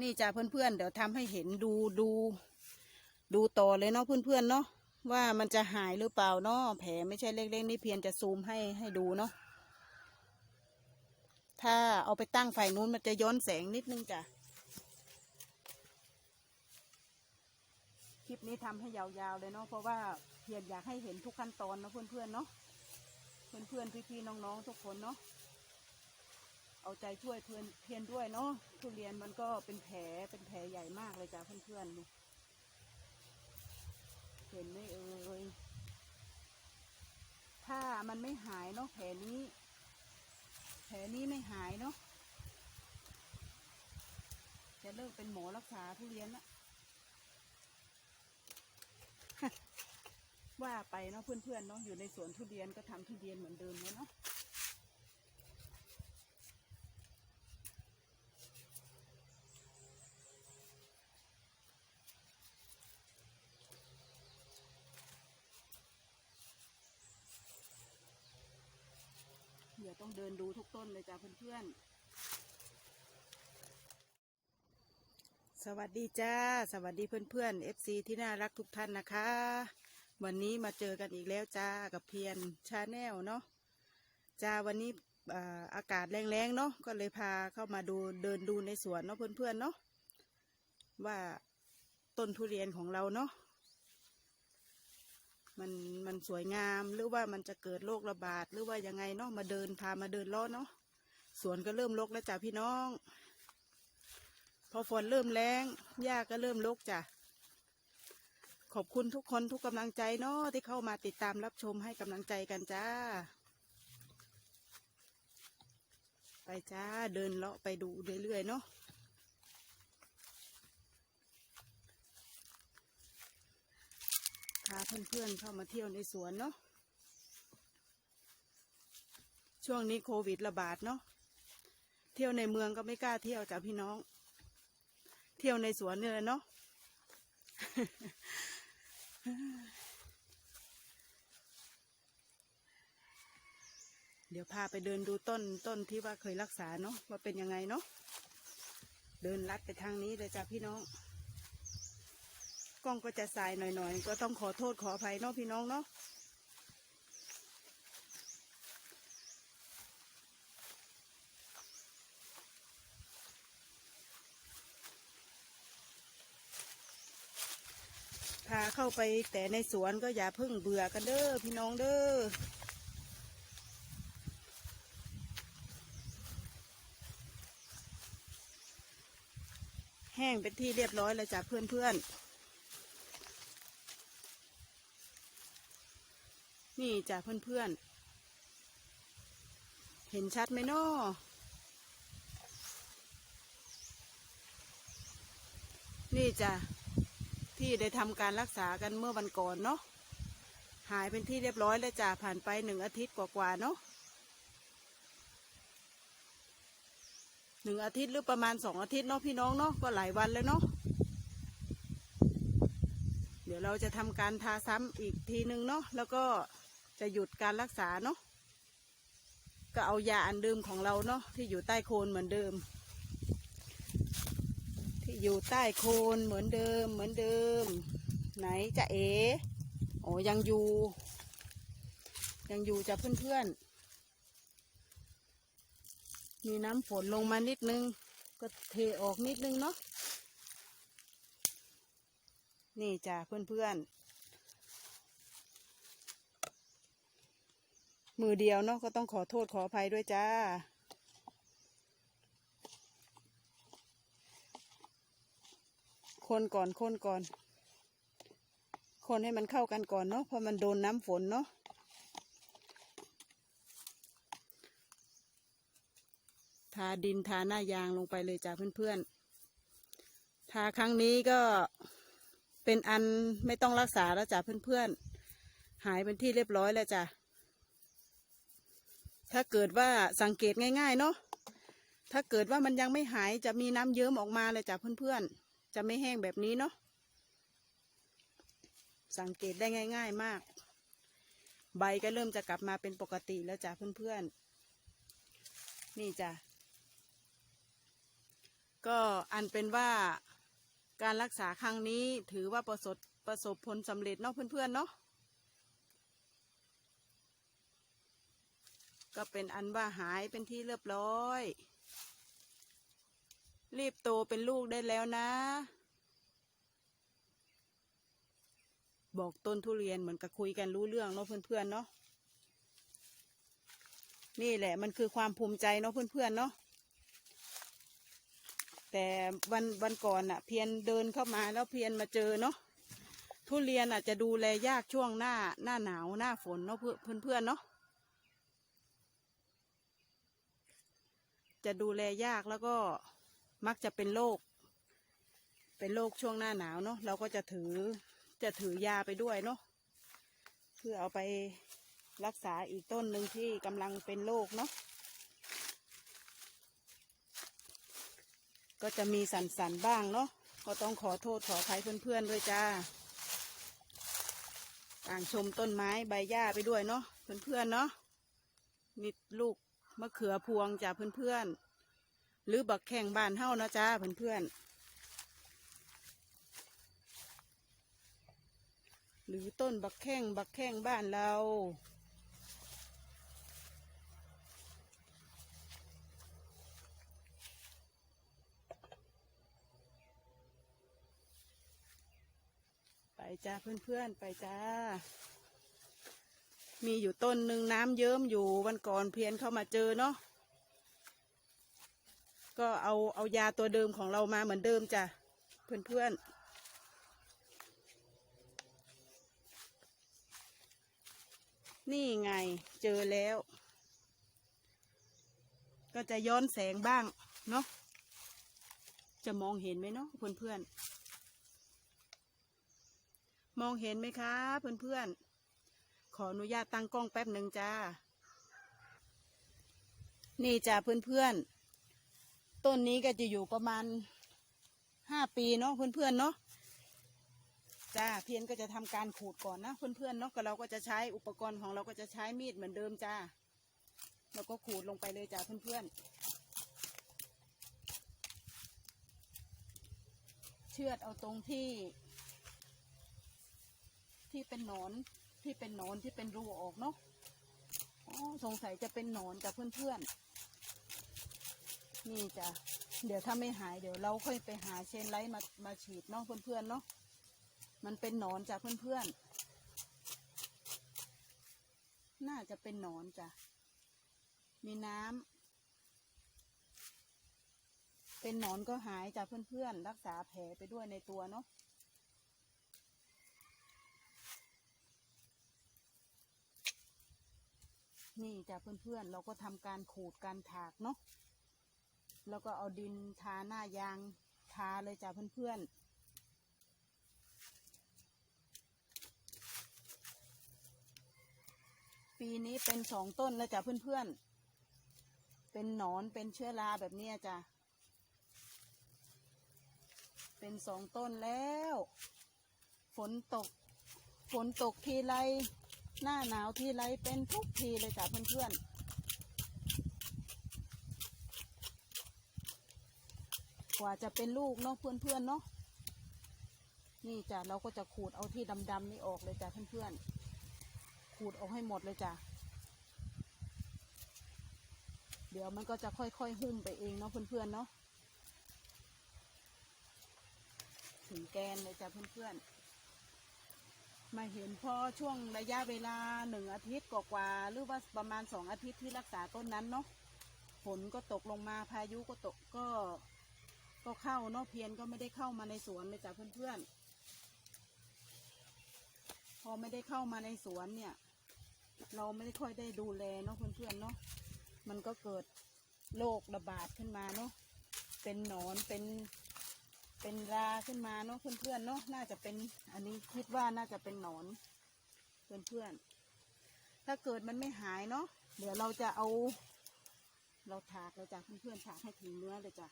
นี่จ้ะเพื่อนๆเดี๋ยวทำให้เห็นดูดูดูต่อเลยเนาะเพื่อนๆเนาะว่ามันจะหายหรือเปล่าเนาะแผลไม่ใช่เล็กๆนี่เพียงจะซูมให้ให้ดูเนาะถ้าเอาไปตั้งฝ่ายนู้นมันจะย้อนแสงนิดนึงจ้ะคลิปนี้ทำให้ยาวๆเลยเนาะเพราะว่าเพียรอยากให้เห็นทุกขั้นตอนเนาะเพื่อนๆเนาะเพื่อนๆพี่ๆน้องๆทุกคนเนาะ เอาใจช่วยเพื่อนเพียนด้วยเนาะทุเรียนมันก็เป็นแผลเป็นแผลใหญ่มากเลยจ้ะเพื่อนๆดูเห็นไหมเอ่ยถ้ามันไม่หายเนาะแผลนี้ แผลนี้ไม่หายเนาะจะเลิกเป็นหมอรักษาทุเรียนละว่าไปเนาะเพื่อนๆเนาะอยู่ในสวนทุเรียนก็ทำทุเรียนเหมือนเดิมเลยเนาะ ดี๋ยวต้องเดินดูทุกต้นเลยจ้าเพื่อนๆ สวัสดีจ้า สวัสดีเพื่อนๆ FC ที่น่ารักทุกท่านนะคะ วันนี้มาเจอกันอีกแล้วจ้ากับเพียนชาแนลเนาะจ้าวันนี้อ่าอากาศแรงๆเนาะก็เลยพาเข้ามาดูเดินดูในสวนเนาะเพื่อนๆเนาะว่าต้นทุเรียนของเราเนาะ มันมันสวยงามหรือว่ามันจะเกิดโรคระบาดหรือว่ายังไงเนาะมาเดินพามาเดินล้อเนาะสวนก็เริ่มรกแล้วจ้ะพี่น้อง พอฝนเริ่มแรงหญ้าก็เริ่มรกจ้ะขอบคุณทุกคนทุกกำลังใจเนาะที่เข้ามาติดตามรับชมให้กำลังใจกันจ้า ไปจ้าเดินเลาะไปดูเรื่อยๆเนาะ พาเพื่อนๆเข้ามาเที่ยวในสวนเนาะช่วงนี้โควิดระบาดเนาะเที่ยวในเมืองก็ไม่กล้าเที่ยวจ้ะพี่น้อง เที่ยวในสวนเนี่ยเนาะเดี๋ยวพาไปเดินดูต้นต้นที่ว่าเคยรักษาเนาะว่าเป็นยังไงเนาะเดินลัดไปทางนี้เลยจ้ะพี่น้อง ล้องก็จะสายหน่อยๆ ก็ต้องขอโทษขออภัยเนาะพี่น้องเนาะพาเข้าไปแต่ในสวนก็อย่าเพิ่งเบื่อกันเด้อพี่น้องเด้อแห้งเป็นที่เรียบร้อยแล้วจ้ะเพื่อนๆ นี่จ้ะเพื่อนๆ เห็นชัดไหมน้อนี่จ้ะที่ได้ทำการรักษากันเมื่อวันก่อนเนาะหายเป็นที่เรียบร้อยแล้วจ้ะผ่านไปหนึ่งอาทิตย์กว่าๆเนาะหนึ่งอาทิตย์หรือประมาณสองอาทิตย์เนาะพี่น้องเนาะก็หลายวันแล้วเนาะเดี๋ยวเราจะทำการทาซ้ำอีกทีหนึ่งเนาะแล้วก็ จะหยุดการรักษาเนาะก็เอายาอันเดิมของเราเนาะที่อยู่ใต้โคนเหมือนเดิม ที่อยู่ใต้โคนเหมือนเดิมเหมือนเดิม ไหนจะเอ๋โอ้ยังอยู่ ยังอยู่จะเพื่อนๆ มีน้ำฝนลงมานิดนึง ก็เทออกนิดนึงเนาะนี่จ้ะเพื่อนๆ มือเดียวเนาะก็ต้องขอโทษขออภัยด้วยจ้า คนก่อนคนก่อน คนให้มันเข้ากันก่อนเนาะเพราะมันโดนน้ำฝนเนาะทาดินทาหน้ายางลงไปเลยจ้ะเพื่อนๆ ทาครั้งนี้ก็เป็นอันไม่ต้องรักษาแล้วจ้ะเพื่อนๆ หายเป็นที่เรียบร้อยแล้วจ้ะ ถ้าเกิดว่าสังเกตง่าย ๆ เนาะถ้าเกิดว่ามันยังไม่หายจะมีน้ำเยิ้มออกมาเลยจ้ะเพื่อนๆ จะไม่แห้งแบบนี้เนาะสังเกตได้ง่าย ๆมาก ใบก็เริ่มจะกลับมาเป็นปกติแล้วจ้ะเพื่อนๆ นี่จ้ะก็อันเป็นว่าการรักษาครั้งนี้ถือว่าประสบประสบผลสำเร็จเนาะเพื่อนๆเนาะ ก็เป็นอันว่าหายเป็นที่เรียบร้อย รีบโตเป็นลูกได้แล้วนะ บอกต้นทุเรียนเหมือนกับคุยกันรู้เรื่องเนาะเพื่อนๆเนาะนี่แหละมันคือความภูมิใจเนาะเพื่อนๆเนาะแต่วันวันก่อนอะเพียนเดินเข้ามาแล้วเพียนมาเจอเนาะทุเรียนอาจจะดูแลยากช่วงหน้าหน้าหนาวหน้าฝนเนาะเพื่อนเพื่อนๆเนาะ จะดูแลยากแล้วก็มักจะเป็นโรคเป็นโรคช่วงหน้าหนาวเนาะเราก็จะถือจะถือยาไปด้วยเนาะเพื่อเอาไปรักษาอีกต้นหนึ่งที่กำลังเป็นโรคเนาะก็จะมีสันๆบ้างเนาะก็ต้องขอโทษขออภัยเพื่อนๆด้วยจ้าต่างชมต้นไม้ใบหญ้าไปด้วยเนาะเพื่อนๆเนาะมีลูก มะเขือพวงจ้าเพื่อนๆ หรือบักแข่งบ้านเฮ้านะจ้าเพื่อนๆ หรือต้นบักแข้งบักแข้งบ้านเราไปจ้าเพื่อนๆ ไปจ้า มีอยู่ต้นหนึ่งน้ำเยิ้มอยู่วันก่อนเพียนเข้ามาเจอเนาะก็เอาเอายาตัวเดิมของเรามาเหมือนเดิมจ้ะเพื่อนๆนี่ไงเจอแล้ว ก็จะย้อนแสงบ้างเนาะจะมองเห็นไหมเนาะเพื่อนๆมองเห็นไหมคะเพื่อนๆขอ ออนุญาตตั้งกล้องแป๊บหนึ่งจ้า นี่จ้าเพื่อนๆ ต้นนี้ก็จะอยู่ประมาณห้าปีเนาะเพื่อนๆเนาะจ้าเพียนก็จะทำการขูดก่อนนะเพื่อนๆเนาะก็เราก็จะใช้อุปกรณ์ของเราก็จะใช้มีดเหมือนเดิมจ้าแล้วก็ขูดลงไปเลยจ้าเพื่อนๆ เชือดเอาตรงที่ ที่เป็นหนอน ที่เป็นหนอนที่เป็นรูออกเนาะอ๋อสงสัยจะเป็นหนอนจ้ะเพื่อนๆนี่จ้ะเดี๋ยวถ้าไม่หายเดี๋ยวเราค่อยไปหาเชนไลท์มามาฉีดเนาะเพื่อนๆเนาะมันเป็นหนอนจ้ะเพื่อนๆน่าจะเป็นหนอนจ้ะมีน้ำเป็นหนอนก็หายจ้ะเพื่อนๆรักษาแผลไปด้วยในตัวเนาะ นี่จ้ะเพื่อนๆ เราก็ทำการขูดการถากเนาะแล้วก็เอาดินทาหน้ายางทาเลยจ้ะเพื่อนๆปีนี้เป็นสองต้นแล้วจ้ะเพื่อนๆ เป็นหนอนเป็นเชื้อราแบบนี้จ้ะ เป็นสองต้นแล้ว ฝนตก ฝนตกทีไร หน้าหนาวทีไรเป็นทุกทีเลยจ้ะเพื่อนๆ กว่าจะเป็นลูกเนาะเพื่อนๆเนาะ นี่จ้ะเราก็จะขูดเอาที่ดำๆนี่ออกเลยจ้ะเพื่อนๆ ขูดออกให้หมดเลยจ้ะ เดี๋ยวมันก็จะค่อยๆ หุ้มไปเองเนาะเพื่อนๆเนาะ ถึงแกนเลยจ้ะเพื่อนๆ มาเห็นพอช่วงระยะเวลาหนึ่งอาทิตย์กว่าๆหรือว่าประมาณสองอาทิตย์ที่รักษาต้นนั้นเนาะฝนก็ตกลงมาพายุก็ตกก็ ก็เข้าเนาะเพียนก็ไม่ได้เข้ามาในสวนเลยจ้ะเพื่อนๆพอไม่ได้เข้ามาในสวนเนี่ย เราไม่ได้ค่อยได้ดูแลเนาะเพื่อนๆเนาะมันก็เกิดโรคระบาดขึ้นมาเนาะเป็นหนอนเป็น เป็นราขึ้นมาเนาะเพื่อนๆเนาะน่าจะเป็นอันนี้คิดว่าน่าจะเป็นหนอน เพื่อนๆถ้าเกิดมันไม่หายเนาะเดี๋ยวเราจะเอา เราถากเลยจ้ะเพื่อนๆถากให้ถึงเนื้อเลยจ้ะ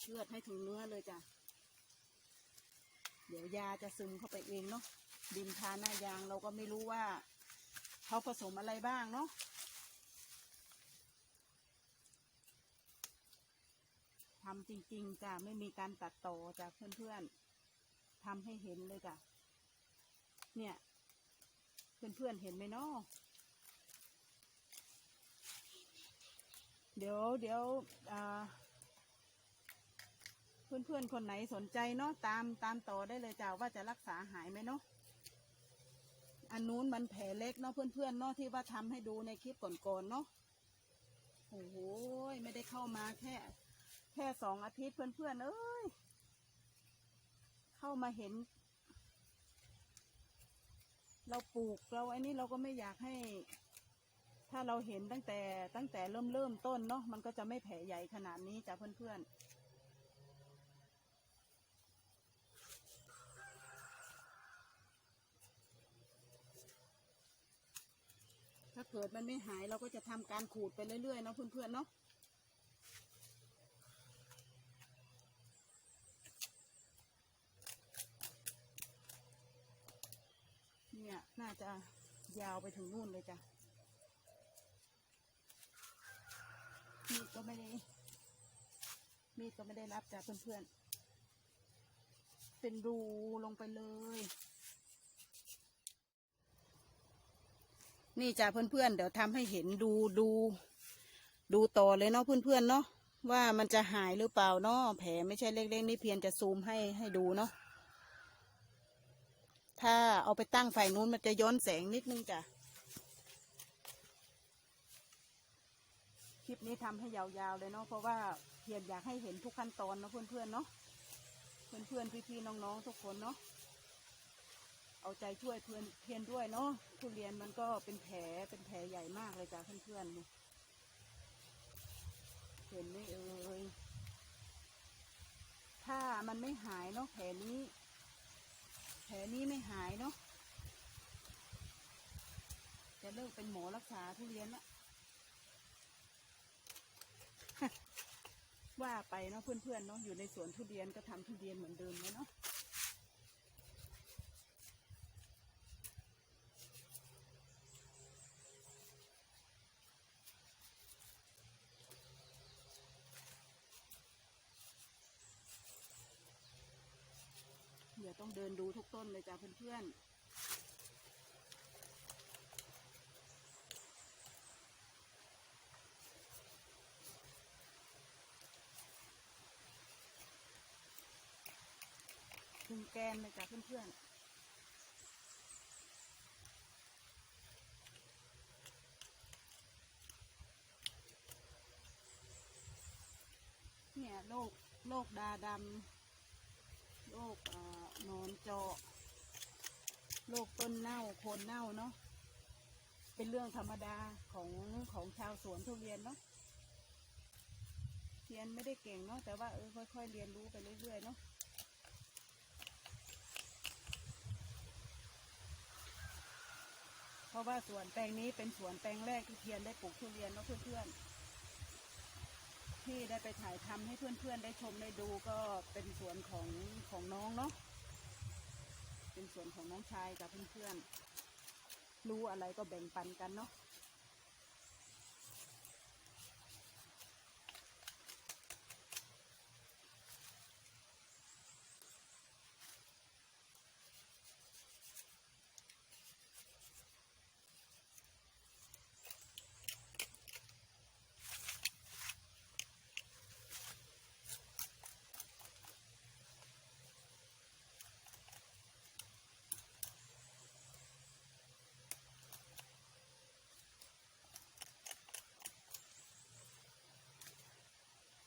เชือดให้ถึงเนื้อเลยจ้ะเดี๋ยวยาจะซึมเข้าไปเองเนาะดินทาหน้ายางเราก็ไม่รู้ว่าเขาผสมอะไรบ้างเนาะ ถำจริง ๆจ้ะไม่มีการตัดต่อจากเพื่อนๆทำให้เห็นเลยจ้ะเนี่ย เพื่อนๆเห็นไหมเนาะเดี๋ยวเดี๋ยวอ่าเพื่อนๆคนไหนสนใจเนาะตามตามต่อได้เลยจ้ะว่าจะรักษาหายไหมเนาะอันนู้นมันแผลเล็กเนาะเพื่อนๆเนาะที่ว่าทำให้ดูในคลิปก่อนๆเนาะโอ้โหไม่ได้เข้ามาแค่ ค่สองอาทิตย์เพื่อนๆเอ้ย เข้ามาเห็น เราปลูกเราไอ้นี่เราก็ไม่อยากให้ ถ้าเราเห็นตั้งแต่ตั้งแต่เริ่มเริ่มต้นเนาะมันก็จะไม่แผลใหญ่ขนาดนี้จ้ะเพื่อนๆถ้าเกิดมันไม่หายเราก็จะทำการขูดไปเรื่อยๆเนาะเพื่อนๆเนาะ น่าจะยาวไปถึงนู่นเลยจ้ะมีดก็ไม่ได้ มีดก็ไม่ได้รับจ้ะเพื่อนๆ เป็นรูลงไปเลย นี่จ้ะเพื่อนๆ เดี๋ยวทำให้เห็นดูดู ดูต่อเลยเนาะเพื่อนๆเนาะว่ามันจะหายหรือเปล่าเนาะแผลไม่ใช่เล็กๆ นี่เพียงจะซูมให้ให้ดูเนาะ ถ้าเอาไปตั้งฝ่ายนู้นมันจะย้อนแสงนิดนึงจ้ะ คลิปนี้ทำให้ยาวๆเลยเนาะเพราะว่าเพียรอยากให้เห็นทุกขั้นตอนเนาะเพื่อนๆเนาะเพื่อนๆพี่ๆน้องๆทุกคนเนาะเอาใจช่วยเพื่อนเพียรด้วยเนาะทุเรียนมันก็เป็นแผลเป็นแผลใหญ่มากเลยจ้ะเพื่อนๆเห็นไหมเอ่ยถ้ามันไม่หายเนาะแผลนี้ ผลนี้ไม่หายเนาะ จะเลิกเป็นหมอรักษาทุเรียนละว่าไปเนาะเพื่อนๆเนาะอยู่ในสวนทุเรียนก็ทำทุเรียนเหมือนเดิมเลยเนาะ เดี๋ยวต้องเดินดูทุกต้นเลยจ้ะเพื่อนๆถึงแกนเลยจ้ะเพื่อนๆเนี่ยโรคโรคดาดำ โรคหนอนเจาะโรคต้นเน่าโคนเน่าเนาะเป็นเรื่องธรรมดาของของชาวสวนทุเรียนเนาะเรียนไม่ได้เก่งเนาะแต่ว่าเออค่อยๆเรียนรู้ไปเรื่อยๆเนาะเพราะว่าสวนแปลงนี้เป็นสวนแปลงแรกที่เทียนได้ปลูกทุเรียนเนาะเพื่อนๆ ที่ได้ไปถ่ายทำให้เพื่อนๆได้ชมได้ดูก็เป็นสวนของของน้องเนาะเป็นสวนของน้องชายกับเพื่อนๆรู้อะไรก็แบ่งปันกันเนาะ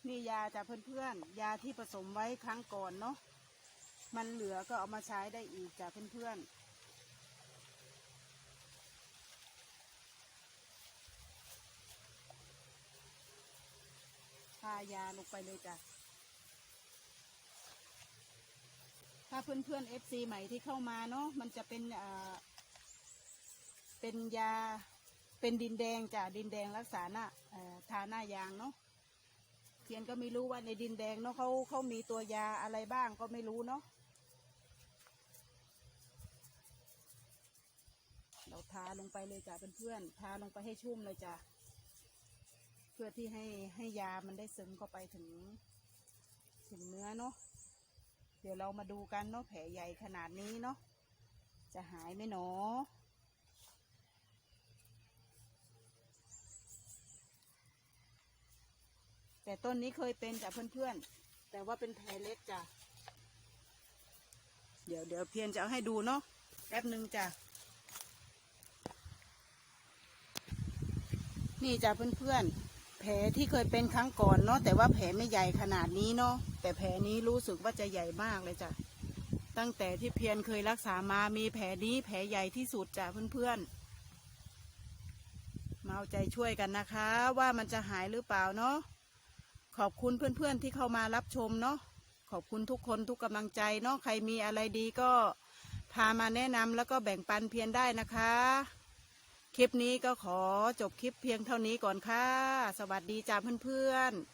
นี่ยาจากเพื่อนๆ ยาที่ผสมไว้ครั้งก่อนเนาะ มันเหลือก็เอามาใช้ได้อีกจากเพื่อนๆทายาลงไปเลยจ้ะ ถ้าเพื่อนๆ FC ใหม่ที่เข้ามาเนาะ มันจะเป็นอ่าเป็นยา เป็นดินแดงจ้ะ ดินแดงรักษาหน้าทาหน้ายางเนาะ เทียนก็ไม่รู้ว่าในดินแดงเนาะเขาเขามีตัวยาอะไรบ้างก็ไม่รู้เนาะเราทาลงไปเลยจ้ะเพื่อนๆทาลงไปให้ชุ่มเลยจ้ะเพื่อที่ให้ให้ยามันได้ซึมเข้าไปถึง ถึงเนื้อเนาะเดี๋ยวเรามาดูกันเนาะแผลใหญ่ขนาดนี้เนาะจะหายไหมหนอ แต่ต้นนี้เคยเป็นจ้ะเพื่อนๆ แต่ว่าเป็นแผลเล็กจ้ะ เดี๋ยวเดี๋ยวเพียนจะเอาให้ดูเนาะแป๊บหนึ่งจ้ะ นี่จ้ะเพื่อนๆ แผลที่เคยเป็นครั้งก่อนเนาะแต่ว่าแผลไม่ใหญ่ขนาดนี้เนาะแต่แผลนี้รู้สึกว่าจะใหญ่มากเลยจ้ะ ตั้งแต่ที่เพียนเคยรักษามามีแผลนี้แผลใหญ่ที่สุดจ้ะเพื่อนๆมาเอาใจช่วยกันนะคะ ว่ามันจะหายหรือเปล่าเนาะ ขอบคุณเพื่อนๆที่เข้ามารับชมเนาะขอบคุณทุกคนทุกกำลังใจเนาะใครมีอะไรดีก็พามาแนะนำแล้วก็แบ่งปันเพียงได้นะคะ คลิปนี้ก็ขอจบคลิปเพียงเท่านี้ก่อนค่ะ สวัสดีจ้าเพื่อนๆ